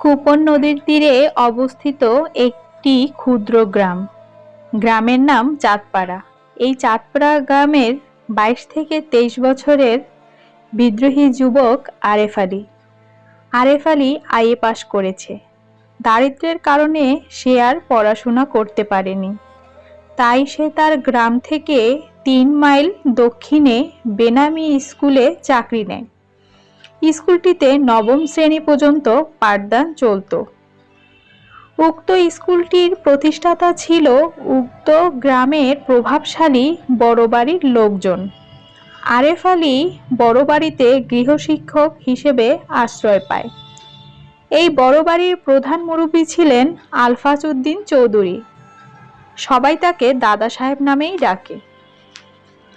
Coupon নদীর তীরে অবস্থিত একটি ক্ষুদ্র গ্রাম। গ্রামের নাম চাঁদপাড়া। এই চাঁদপাড়া গ্রামের বাইশ থেকে তেইশ বছরের বিদ্রোহী যুবক আরেফ আলী। আরেফ আলী আইএ পাশ করেছে। দারিদ্র্যের কারণে সে আর পড়াশোনা করতে পারেনি। তাই সে তার গ্রাম থেকে তিন মাইল দক্ষিণে বেনামি স্কুলে চাকরি নেয়। স্কুলটিতে নবম শ্রেণি পর্যন্ত পাঠদান চলত। উক্ত স্কুলটির প্রতিষ্ঠাতা ছিল উক্ত গ্রামের প্রভাবশালী বড় বাড়ির লোকজন। আরেফ আলী বড় বাড়িতে গৃহশিক্ষক হিসেবে আশ্রয় পায়। এই বড় বাড়ির প্রধান মুরব্বী ছিলেন আলফাজ উদ্দিন চৌধুরী। সবাই তাকে দাদা সাহেব নামেই ডাকে।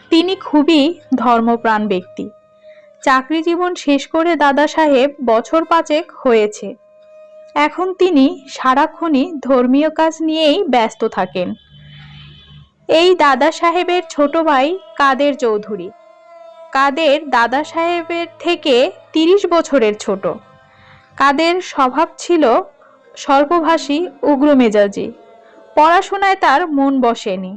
তিনি খুবই ধর্মপ্রাণ ব্যক্তি। চাকরি জীবন শেষ করে দাদা সাহেব বছর পাঁচেক হয়েছে। এখন তিনি সারাক্ষণই ধর্মীয় কাজ নিয়েই ব্যস্ত থাকেন। এই দাদা সাহেবের ছোট ভাই কাদের চৌধুরী। কাদের দাদা সাহেবের থেকে তিরিশ বছরের ছোট। কাদের স্বভাব ছিল স্বল্পভাষী উগ্র মেজাজি পড়াশোনায় তার মন বসেনি।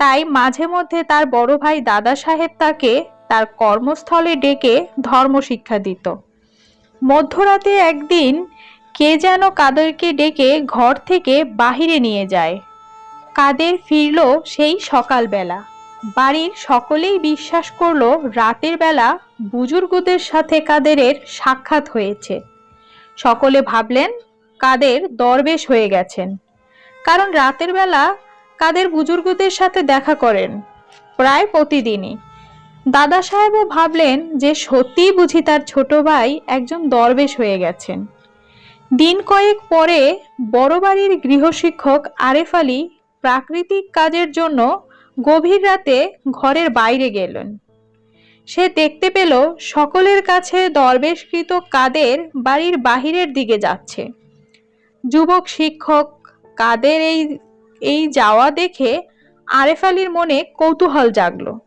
তাই মাঝে মধ্যে তার বড় ভাই দাদা সাহেব তাকে তার কর্মস্থলে ডেকে ধর্ম শিক্ষা দিত। মধ্যরাতে একদিন কে যেন কাদেরকে ডেকে ঘর থেকে বাহিরে নিয়ে যায়। কাদের ফিরল সেই সকালবেলা। বাড়ির সকলেই বিশ্বাস করল রাতের বেলা বুজুর্গদের সাথে কাদেরের সাক্ষাৎ হয়েছে। সকলে ভাবলেন কাদের দরবেশ হয়ে গেছেন। কারণ রাতের বেলা কাদের বুজুর্গদের সাথে দেখা করেন। প্রায় প্রতিদিনই। দাদা সাহেবও ভাবলেন যে সত্যিই বুঝি তার ছোট ভাই একজন দরবেশ হয়ে গেছেন। দিন কয়েক পরে বড় বাড়ির গৃহশিক্ষক আরেফ আলী প্রাকৃতিক কাজের জন্য গভীর রাতে ঘরের বাইরে গেলেন। সে দেখতে পেল সকলের কাছে দরবেশকৃত কাদের বাড়ির বাহিরের দিকে যাচ্ছে। যুবক শিক্ষক, কাদের এই এই যাওয়া দেখে আরেফ আলীর মনে কৌতূহল জাগলো।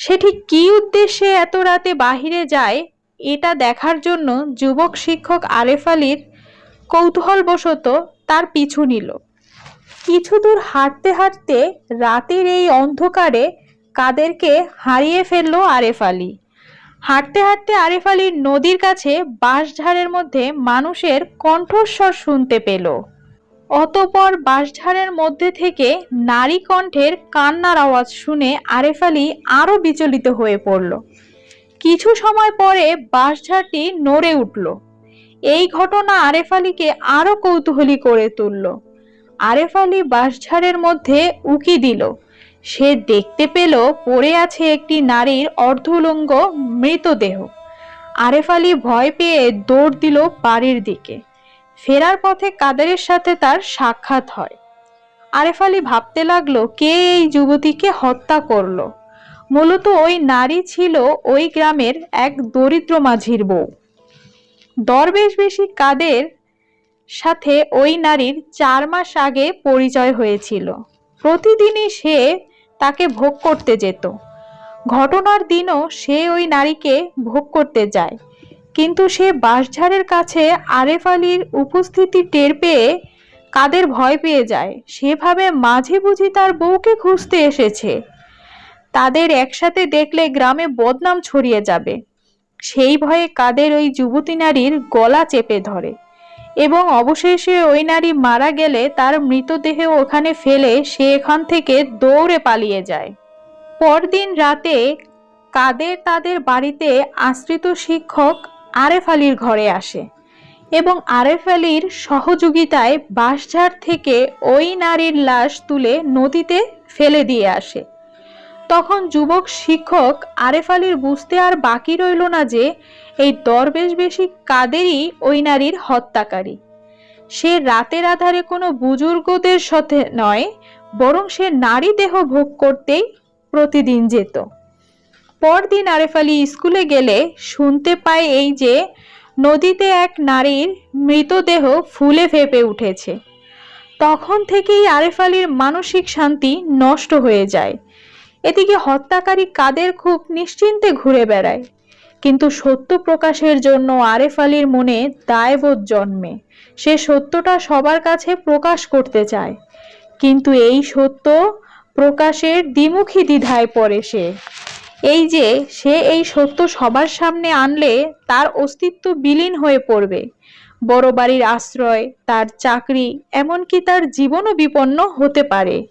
সে ঠিক কী উদ্দেশ্যে এত রাতে বাহিরে যায়, এটা দেখার জন্য যুবক শিক্ষক আরেফ আলীর কৌতূহলবশত তার পিছু নিল। কিছু দূর হাঁটতে হাঁটতে রাতের এই অন্ধকারে কাদেরকে হারিয়ে ফেলল আরেফ আলী। হাঁটতে হাঁটতে আরেফ আলীর নদীর কাছে বাঁশঝাড়ের মধ্যে মানুষের কণ্ঠস্বর শুনতে পেল। অতপর বাঁশঝাড়ের মধ্যে থেকে নারী কণ্ঠের কান্নার আওয়াজ শুনে আরেফ আলী আরও বিচলিত হয়ে পড়ল। কিছু সময় পরে বাঁশঝাড়টি নড়ে উঠল। এই ঘটনা আরেফ আলীকে আরও কৌতূহলী করে তুলল। আরেফ আলী বাঁশঝাড়ের মধ্যে উকি দিল। সে দেখতে পেল পড়ে আছে একটি নারীর অর্ধলঙ্গ মৃতদেহ। আরেফ আলী ভয় পেয়ে দৌড় দিল বাড়ির দিকে। ফেরার পথে কাদেরের সাথে তার সাক্ষাৎ হয়। আরেফ আলী ভাবতে লাগল, কে এই যুবতীকে হত্যা করল? মূলত ওই নারী ছিল ওই গ্রামের এক দরিদ্র মাঝির বউ। দরবেশ বেশি কাদের সাথে ওই নারীর চার মাস আগে পরিচয় হয়েছিল। প্রতিদিনই সে তাকে ভোগ করতে যেত। ঘটনার দিনও সে ওই নারীকে ভোগ করতে যায়। কিন্তু সে বাঁশঝাড়ের কাছে আরেফ আলীর উপস্থিতি টের পেয়ে কাদের ভয় পেয়ে যায়, সেভাবে মাঝে বুঝি তার বউকে খুঁজতে এসেছে। তাদের একসাথে দেখলে গ্রামে বদনাম ছড়িয়ে যাবে। সেই ভয়ে কাদের ওই যুবতী নারীর গলা চেপে ধরে এবং অবশেষে ওই নারী মারা গেলে তার মৃতদেহ ওখানে ফেলে সে এখান থেকে দৌড়ে পালিয়ে যায়। পরদিন রাতে কাদের তাদের বাড়িতে আশ্রিত শিক্ষক আরেফ আলীর ঘরে আসে এবং আরেফ আলীর সহযোগিতায় বাঁশঝাড় থেকে ওই নারীর লাশ তুলে নদীতে ফেলে দিয়ে আসে। তখন যুবক শিক্ষক আরেফ আলীর বুঝতে আর বাকি রইল না যে এই দরবেশ বেশি কাদেরই ওই নারীর হত্যাকারী। সে রাতের আধারে কোনো বুজুর্গদের সাথে নয়, বরং সে নারী দেহ ভোগ করতেই প্রতিদিন যেত। পরদিন আরেফ আলী স্কুলে গেলে শুনতে পায় এই যে নদীতে এক নারীর মৃতদেহ ফুলে ফেপে উঠেছে। তখন থেকেই আরেফ আলীর মানসিক শান্তি নষ্ট হয়ে যায়। এদিকে হত্যাকারী কাদের খুব নিশ্চিন্তে ঘুরে বেড়ায়। কিন্তু সত্য প্রকাশের জন্য আরেফ আলীর মনে দায়বোধ জন্মে। সে সত্যটা সবার কাছে প্রকাশ করতে চায়। কিন্তু এই সত্য প্রকাশের দ্বিমুখী দ্বিধায় পড়ে সে। এই যে সে এই সত্য সবার সামনে আনলে তার অস্তিত্ব বিলীন হয়ে পড়বে। বড় বাড়ির আশ্রয়, তার চাকরি, এমনকি তার জীবনও বিপন্ন হতে পারে।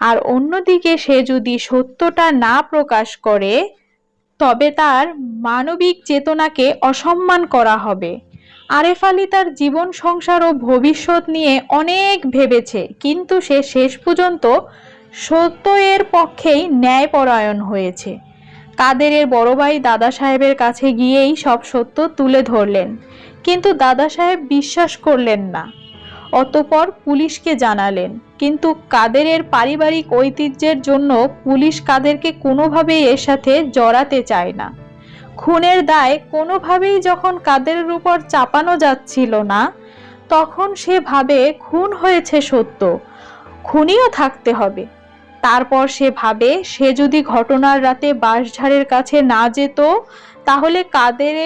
আর অন্যদিকে সে যদি সত্যটা না প্রকাশ করে, তবে তার মানবিক চেতনাকে অসম্মান করা হবে। আরেফ আলী তার জীবন, সংসার ও ভবিষ্যৎ নিয়ে অনেক ভেবেছে, কিন্তু সে শেষ পর্যন্ত সত্য এর পক্ষেই ন্যায়পরায়ণ হয়েছে। কাদেরের বড় ভাই দাদা সাহেবের কাছে গিয়েই সব সত্য তুলে ধরলেন। কিন্তু দাদা সাহেব বিশ্বাস করলেন না। অতপর পুলিশকে জানালেন, কিন্তু কাদেরের পারিবারিক ঐতিহ্যের জন্য পুলিশ কাদেরকে কোনোভাবেই এর সাথে জড়াতে চায় না। খুনের দায় কোনোভাবেই যখন কাদেরের উপর চাপানো যাচ্ছিল না, তখন সে ভাবে খুন হয়েছে সত্য। খুনিও থাকতে হবে। তারপর সে ভাবে, সে যদি ঘটনার রাতে বাঁশঝাড়ের কাছে না যেত, তাহলে কাদের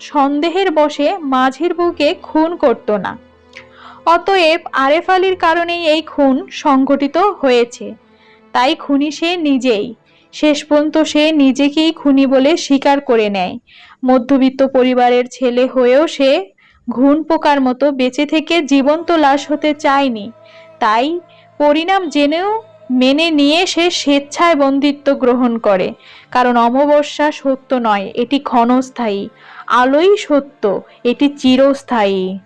সন্দেহের বশে মাঝির বুকে খুন করতো না। অতএব আরেফ আলীর কারণেই এই খুন সংঘটিত হয়েছে। তাই খুনি সে নিজেই। শেষ পর্যন্ত সে নিজেকেই খুনি বলে স্বীকার করে নেয়। মধ্যবিত্ত পরিবারের ছেলে হয়েও সে ঘুণ পোকার মতো বেঁচে থেকে জীবন্ত লাশ হতে চায়নি। তাই পরিণাম জেনেও মেনে নিয়ে সে স্বেচ্ছায় বন্দিত্ব গ্রহণ করে। কারণ অমাবস্যা সত্য নয়, এটি ক্ষণস্থায়ী। আলোই সত্য, এটি চিরস্থায়ী।